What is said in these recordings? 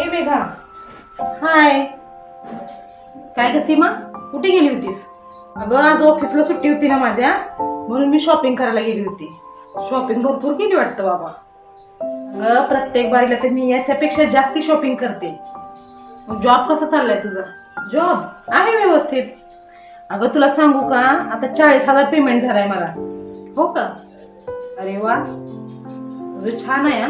ए मेघा. हाय. काय ग सीमा? कुठे गेली होतीस? अगं आज ऑफिसला सुट्टी होती ना माझ्या. म्हणून मी शॉपिंग करायला गेली होती. शॉपिंग भरपूर केली वाटतं बाबा. अगं प्रत्येक बारीला तर मी याच्यापेक्षा जास्ती शॉपिंग करते. मग जॉब कसा चाललाय तुझा? जॉब आहे व्यवस्थित. अगं तुला सांगू का? आता चाळीस हजार पेमेंट झालाय मला. हो का? अरे वा. तुझं छान आहे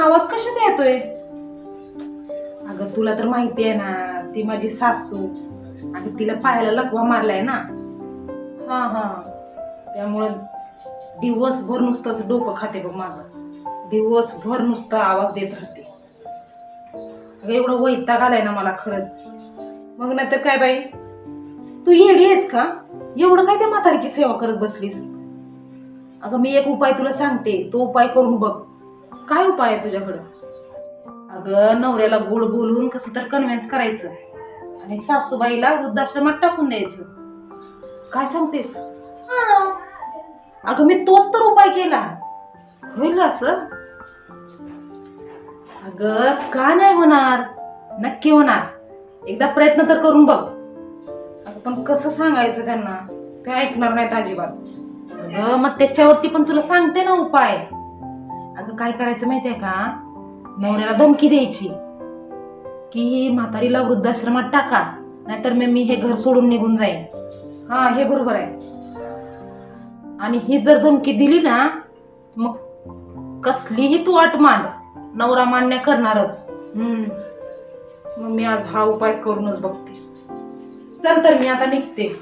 आवाज कशाचा येतोय? अगं तुला तर माहिती आहे ना ती माझी सासू आणि तिला पायाला लकवा मारलाय ना. हा हा. त्यामुळं दिवसभर नुसतं असं डोकं खाते बघ माझं. दिवसभर नुसतं आवाज देत राहते. अगं एवढं वैताग आलाय ना मला खरंच. मग नंतर काय बाई? तू येडी आहेस का? एवढं काय त्या म्हातारीची सेवा करत बसलीस? अगं मी एक उपाय तुला सांगते. तो उपाय करून बघ. काय उपाय आहे तुझ्याकडं? अगं नवऱ्याला गोड बोलून कसं तर कन्व्हिन्स करायचं. आणि सासूबाईला वृद्धाश्रमात टाकून द्यायचं. काय सांगतेस? अगं मी तोच तर उपाय केला. होईल असं? अगं का नाही होणार? नक्की होणार. एकदा प्रयत्न तर करून बघ. अगं पण कसं सांगायचं त्यांना? ते ऐकणार नाहीत अजिबात. अगं मग त्याच्यावरती पण तुला सांगते ना उपाय. अगं काय करायचं माहितीये का? नवऱ्याला धमकी द्यायची. की म्हातारीला वृद्धाश्रमात टाका नाहीतर मी मी हे घर सोडून निघून जाईन. हा हे बरोबर आहे. आणि ही जर धमकी दिली ना मग कसलीही तू अट मांड नवरा मान्य करणारच. हम्म. मग मी आज हा उपाय करूनच बघते. चल तर मी आता निघते.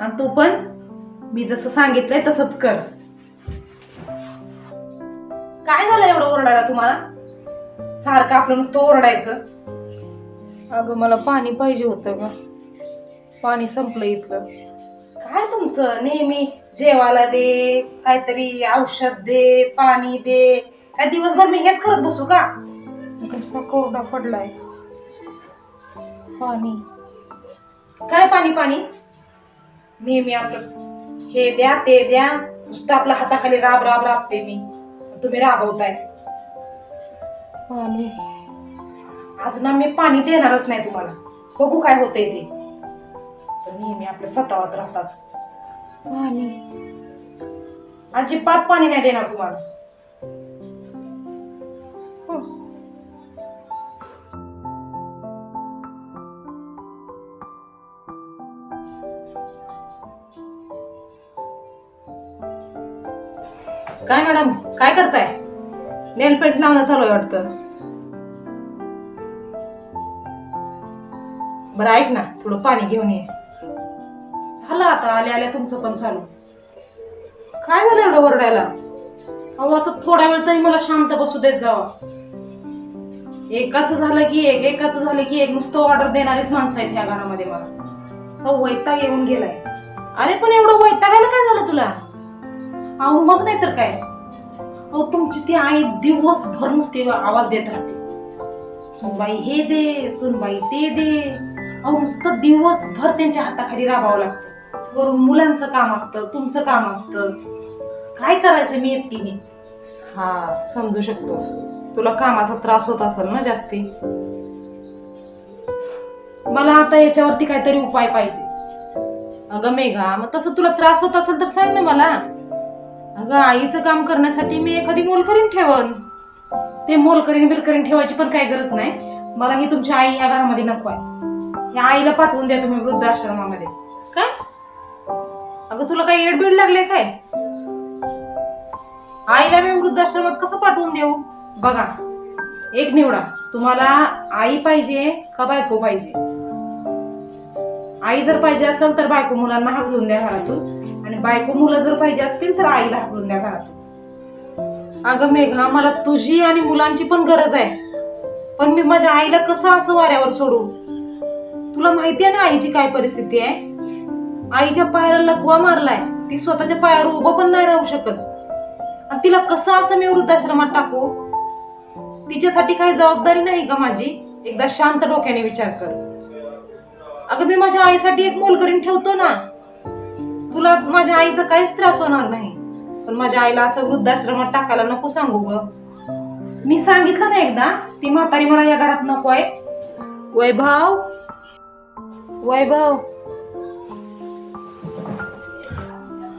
आणि तू पण मी जसं सांगितलंय तसंच कर. काय झालं एवढं ओरडायला तुम्हाला? सारखं आपलं नुसतं ओरडायचं. अगं मला पाणी पाहिजे होतं ग. पाणी संपलं इथलं काय तुमचं? नेहमी जेवायला दे काहीतरी औषध दे पाणी दे. काय दिवसभर मी हेच करत बसू का? कसा कोरडा पडलाय. पाणी. काय पाणी पाणी? नेहमी आपलं हे द्या ते द्या. नुसतं आपल्या हाताखाली राब राब राबते मी. तुम्ही राबवताय पाणी. आज ना मी पाणी देणारच नाही तुम्हाला. बघू काय होतंय ते. तर नेहमी आपल्या सतावत राहतात. पाणी. अजिबात पाणी नाही देणार तुम्हाला. काय मॅडम? काय करताय? नेल पेंट लावणं चालू आहे वाटतं. बरं ऐक ना थोडं पाणी घेऊन ये. झालं आता आल्या आल्या तुमचं पण चालू. काय झालं एवढं ओरडायला? अहो असं थोडा वेळ तरी मला शांत बसू देत जावा. एकाच झालं की एक एकाच झालं की एक. नुसतं ऑर्डर देणारीच माणसं आहेत ह्या घरामध्ये मला. असं वैताग येऊन गेलाय. अरे पण एवढं वैतागायला काय झालं तुला? अहो मग नाही तर काय? अहो तुमची ती आई दिवसभर नुसती आवाज देत राहते. सुनबाई हे दे सुनबाई ते दे. अहो नुसतं दिवसभर त्यांच्या हाताखाली राबावं लागतं. वरून मुलांचं काम असतं तुमचं काम असतं. काय करायचं मी एकटीने? हा समजू शकतो. तुला कामाचा त्रास होत असेल ना जास्ती? मला आता याच्यावरती काहीतरी उपाय पाहिजे. अगं मेघा मग तसं तुला त्रास होत असेल तर सांग ना मला. अगं आईचं काम करण्यासाठी मी एखादी मोलकरीन ठेवन. ते मोलकरीन बिलकरीन ठेवायची पण काही गरज नाही. मला ही तुमची आई या घरामध्ये नको आहे. या आईला पाठवून द्या तुम्ही वृद्धाश्रमामध्ये. काय? अगं तुला काही एडबीड लागले काय? आईला मी वृद्धाश्रमात कसं पाठवून देऊ? बघा एक निवडा. तुम्हाला आई पाहिजे का बायको पाहिजे? आई जर पाहिजे असेल तर बायको मुलांना हाकलून द्या घरातून. आणि बायको मुलं जर पाहिजे असतील तर आईला हाकलून द्या घरातून अगं मेघा मला तुझी आणि मुलांची पण गरज आहे. पण मी माझ्या आईला कसं असं वाऱ्यावर सोडू? तुला माहिती आहे ना आईची काय परिस्थिती आहे? आईच्या पायाला लकवा मारलाय. ती स्वतःच्या पायावर उभं पण नाही राहू शकत. आणि तिला कसं असं मी वृद्धाश्रमात टाकू? तिच्यासाठी काही जबाबदारी नाही का माझी? एकदा शांत डोक्याने विचार कर. अगं मी माझ्या आईसाठी एक मोलकरीन ठेवतो ना. तुला माझ्या आईचा काहीच त्रास होणार नाही. पण माझ्या आईला असं वृद्धाश्रमात टाकायला नको सांगू ग. मी सांगितलं ना एकदा ती म्हातारी मला या घरात नको आहे. वैभव वैभव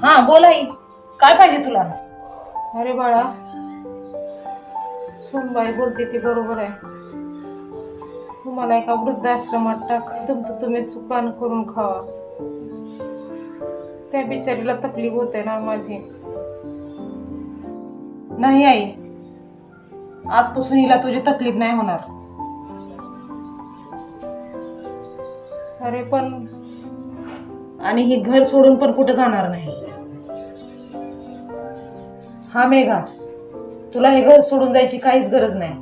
हा बोल आई. काय पाहिजे तुला? अरे बाळा. सोनबाई बोलते ती बरोबर आहे. तुम्हाला एका वृद्धाश्रमात टाक तुमचं तुम्ही सुकान करून खावा. त्या बिचारीला तकलीफ होते ना माझी. नाही आई आजपासून हिला तुझी तकलीफ नाही होणार. अरे पण आणि ही घर सोडून पण कुठं जाणार नाही? हा मेघा तुला हे घर सोडून जायची काहीच गरज नाही.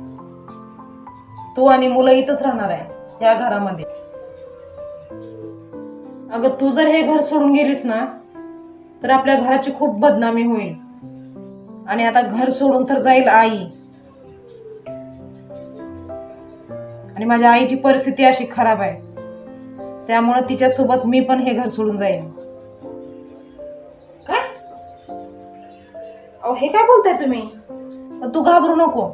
तू आणि मुलं इथंच राहणार आहे या घरामध्ये. अगं तू जर हे घर सोडून गेलीस ना तर आपल्या घराची खूप बदनामी होईल. आणि आता घर सोडून तर जाईल आई. आणि माझ्या आईची परिस्थिती अशी खराब आहे. त्यामुळं तिच्यासोबत मी पण हे घर सोडून जाईन. काय? अहो हे काय बोलताय तुम्ही? तू घाबरू नको.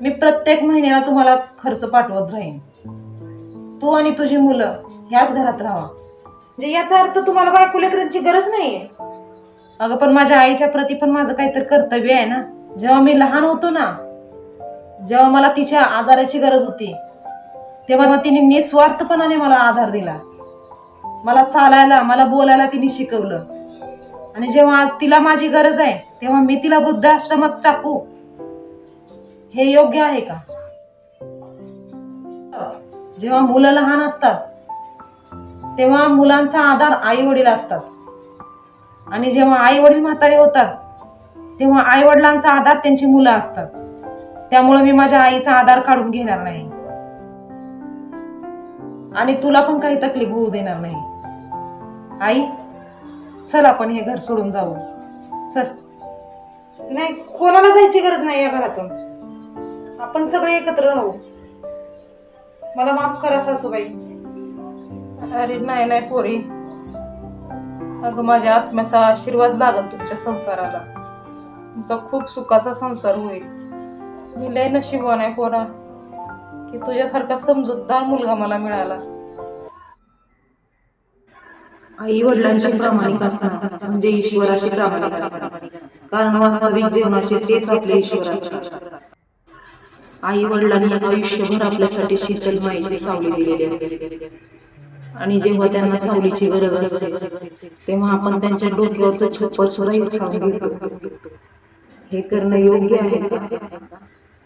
मी प्रत्येक महिन्याला तुम्हाला खर्च पाठवत राहीन. तू आणि तुझी मुलं ह्याच घरात राहा. म्हणजे याचा अर्थ तुम्हाला बायको लेकरांची गरज नाहीये. अगं पण माझ्या आईच्या प्रती पण माझं काहीतरी कर्तव्य आहे ना. जेव्हा मी लहान होतो ना जेव्हा मला तिच्या आधाराची गरज होती तेव्हा मग तिने निस्वार्थपणाने मला आधार दिला. मला चालायला मला बोलायला तिने शिकवलं. आणि जेव्हा आज तिला माझी गरज आहे तेव्हा मी तिला वृद्धाश्रमात टाकू. हे योग्य आहे का? जेव्हा मुलं लहान असतात तेव्हा मुलांचा आधार आई वडील असतात. आणि जेव्हा आई वडील म्हातारे होतात तेव्हा आई वडिलांचा आधार त्यांची मुलं असतात. त्यामुळे मी माझ्या आईचा आधार काढून घेणार नाही. आणि तुला पण काही तकलीफ होऊ देणार नाही. आई चल आपण हे घर सोडून जाऊ. चल. नाही कोणाला जायची गरज नाही या घरातून. आपण सगळे एकत्र राहू. मला माफ करा सासूबाई. अरे नाही नाही पोरी. अगं माझ्या आत्म्याचा आशीर्वाद लागल तुमच्या संसाराला. तुमचा खूप सुखाचा संसार होईल. मी लय नशिबवान आहे पोरा की तुझ्यासारखा समजूतदार मुलगा मला मिळाला. आई वडिलांची प्रामाणिक असतात म्हणजे ईश्वराशी प्रामाणिक असतात. कारण वास्तविक जीवनाचे तेच आपले ईश्वर असतात. आई वडिलांनी आयुष्यभर आपल्यासाठी शीतल माईची सावली दिलेली असते आणि जेव्हा त्यांना सावलीची गरज असते तेव्हा आपण त्यांच्या डोक्यावरचं छप्पर सुद्धा हे करणं योग्य आहे का?